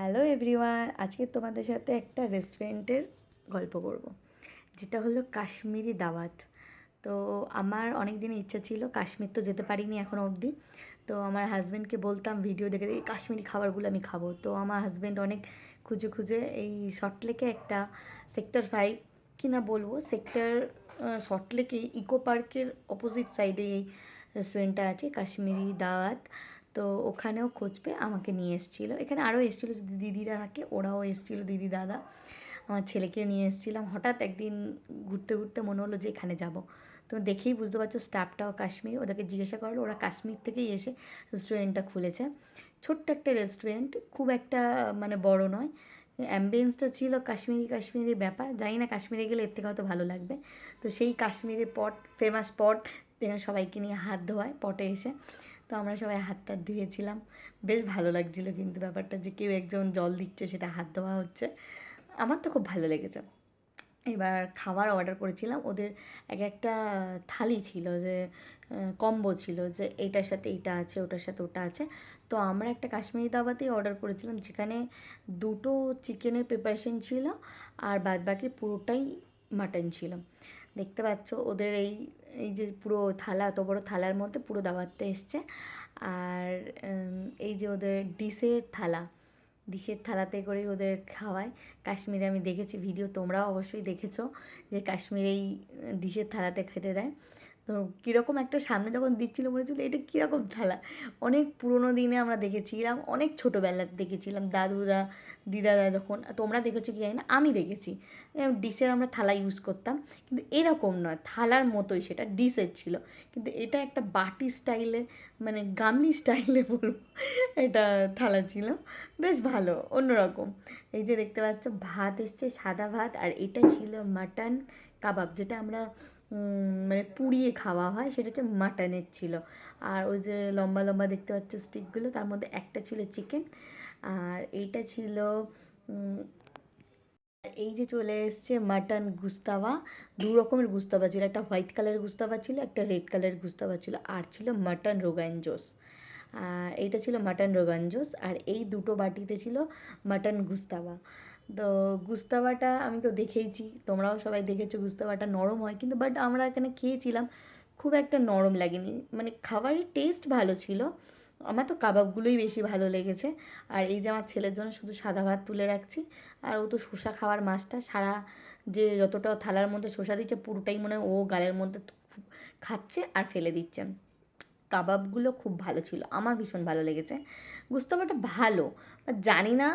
Hello everyone, আজকে তোমাদের সাথে একটা রেস্টুরেন্টের গল্প করব। যেটা হলো কাশ্মীরি দাওয়াত। তো আমার অনেক দিনের ইচ্ছা ছিল কাশ্মীর তো যেতে পারিনি এখনও অবধি। তো আমার হাজব্যান্ডকে বলতাম, ভিডিও দেখে এই কাশ্মীরি খাবারগুলো আমি খাব। তো আমার হাজব্যান্ড অনেক খুঁজে খুঁজে এই শর্টলেকে একটা সেক্টর ফাইভ কি না বলব সেক্টর শর্টলেকে ইকো পার্কের অপোজিট সাইডে এই রেস্টুরেন্টটা আছে, কাশ্মীরি দাওয়াত। তো ওখানেও খোঁজ পেয়ে আমাকে নিয়ে এসেছিল। এখানে আরও এসেছিল যদি দিদিরা থাকে, ওরাও এসেছিল, দিদি, দাদা। আমার ছেলেকে নিয়ে এসেছিলাম। হঠাৎ একদিন ঘুরতে ঘুরতে মনে হলো যে এখানে যাব। তো দেখেই বুঝতে পারছ, স্টাফটাও কাশ্মীরি। ওদেরকে জিজ্ঞাসা করল, ওরা কাশ্মীর থেকেই এসে রেস্টুরেন্টটা খুলেছে। ছোট্ট একটা রেস্টুরেন্ট খুব একটা মানে বড় নয়। অ্যাম্বিয়েন্সটা ছিল কাশ্মীরি কাশ্মীরি ব্যাপার। জানি না কাশ্মীরে গেলে এর থেকে হয়তো ভালো লাগবে। তো সেই কাশ্মীরি পট ফেমাস পট, যেখানে সবাইকে নিয়ে হাত ধোয়ায়, পটে এসে। তো আমরা সবাই হাত টাত ধুয়েছিলাম। বেশ ভালো লাগছিল কিন্তু ব্যাপারটা যে কেউ একজন জল দিচ্ছে সেটা হাত ধোয়া হচ্ছে। আমার তো খুব ভালো লেগেছে। এবার খাবার অর্ডার করেছিলাম। ওদের এক একটা থালি ছিল যে কম্বো ছিল যে এইটার সাথে এইটা আছে, ওটার সাথে ওটা আছে। তো আমরা একটা কাশ্মীরি দাবাতেই অর্ডার করেছিলাম যেখানে দুটো চিকেনের প্রিপারেশন ছিল আর বাদ বাকি পুরোটাই মাটন ছিল। দেখতে পাচ্ছ ওদের এই এই যে পুরো থালা, এত বড়ো থালার মধ্যে পুরো দাবাতে এসছে। আর এই যে ওদের ডিশের থালা, ডিশের থালাতে করেই ওদের খাওয়ায়। কাশ্মীরে আমি দেখেছি, ভিডিও তোমরাও অবশ্যই দেখেছ যে কাশ্মীরে এই, ডিশের থালাতে খেতে দেয়। তো কীরকম একটা সামনে যখন দিচ্ছিল মনে হচ্ছিল, এটা কীরকম থালা অনেক পুরোনো দিনে আমরা দেখেছিলাম, অনেক ছোটোবেলার দেখেছিলাম, দাদুরা, দিদারা যখন, তোমরা দেখেছ কি জানি না, আমি দেখেছি। ডিশের আমরা থালা ইউজ করতাম, কিন্তু এরকম নয়, থালার মতোই সেটা, ডিশের ছিল। কিন্তু এটা একটা বাটি স্টাইলে মানে গামলি স্টাইলে বলব, এটা থালা ছিল। বেশ ভালো, অন্যরকম। এই যে দেখতে পাচ্ছ, ভাত এসছে, সাদা ভাত, আর এটা ছিল মাটন কাবাব, যেটা আমরা মানে পুড়িয়ে খাওয়া হয়, সেটা হচ্ছে মাটনের ছিল। আর ওই যে লম্বা লম্বা দেখতে পাচ্ছ স্টিকগুলো তার মধ্যে একটা ছিল চিকেন আর এইটা ছিল এই যে চলে এসছে মাটন গুস্তাবা, দু রকমের গুস্তাবা ছিল, একটা হোয়াইট কালারের গুস্তাবা ছিল, একটা রেড কালারের গুস্তাবা ছিল, আর ছিল মাটন রোগান জোস আর এইটা ছিল মাটন রোগান জোস আর এই দুটো বাটিতে ছিল মাটন গুস্তাবা। তো গুস্তাবাটা আমি তো দেখেইছি। তোমরাও সবাই দেখেছ গুস্তাবাটা, নরম হয় কিন্তু বাট আমরা এখানে খেয়েছিলাম, খুব একটা নরম লাগেনি। মানে খাবারের টেস্ট ভালো ছিল, আমার তো কাবাবগুলোই বেশি ভালো লেগেছে। আর এই যে আমার ছেলের জন্য শুধু সাদা ভাত তুলে রাখছি, আর ও তো শসা খাওয়ার মাছটা, সারা যে যতটা থালার মধ্যে শসা দিচ্ছে, পুরোটাই মনে হয় ও গালের মধ্যে খাচ্ছে আর ফেলে দিচ্ছে। কাবাবগুলো খুব ভালো ছিল। আমার ভীষণ ভালো লেগেছে। গুস্তাবাটা ভালো জানি না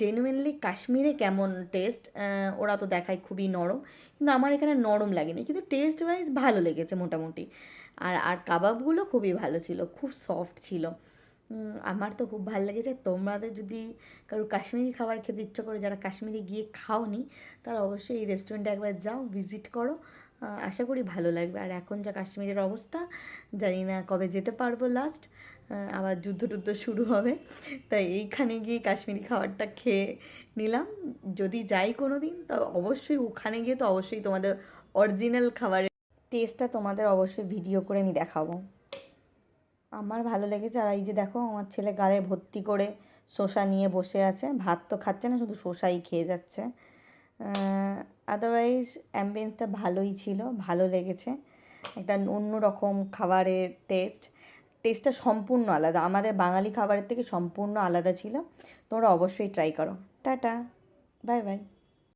জেনুইনলি কাশ্মীরে কেমন টেস্ট ওরা তো দেখায় খুবই নরম, কিন্তু আমার এখানে নরম লাগেনি, কিন্তু টেস্ট ওয়াইজ ভালো লেগেছে মোটামুটি। আর আর কাবাবগুলো খুবই ভালো ছিল, খুব সফট ছিল। আমার তো খুব ভালো লেগেছে তোমাদের যদি কারও কাশ্মীরি খাবার খেতে ইচ্ছা করে, যারা কাশ্মীরে গিয়ে খাওনি, তারা অবশ্যই এই রেস্টুরেন্টে একবার যাও ভিজিট করো। আশা করি ভালো লাগবে। আর এখন যা কাশ্মীরের অবস্থা, জানি না কবে যেতে পারব লাস্ট আবার যুদ্ধ টুদ্ধ শুরু হবে। তাই এইখানে গিয়ে কাশ্মীরি খাবারটা খেয়ে নিলাম। যদি যাই কোনো দিন তো অবশ্যই ওখানে গিয়ে তো অবশ্যই তোমাদের অরিজিনাল খাবারের টেস্টটা তোমাদের অবশ্যই ভিডিও করে আমি দেখাবো। আমার ভালো লেগেছে। আর এই যে দেখো, আমার ছেলে গালে ভর্তি করে শসা নিয়ে বসে আছে। ভাত তো খাচ্ছে না, শুধু শসাই খেয়ে যাচ্ছে। আদারওয়াইজ অ্যাম্বিয়েন্সটা ভালোই ছিল, ভালো লেগেছে। একটা অন্য রকম খাবারের টেস্ট টেস্টটা সম্পূর্ণ আলাদা। আমাদের বাঙালি খাবারের থেকে সম্পূর্ণ আলাদা ছিল। তোমরা অবশ্যই ট্রাই করো। টাটা। Bye bye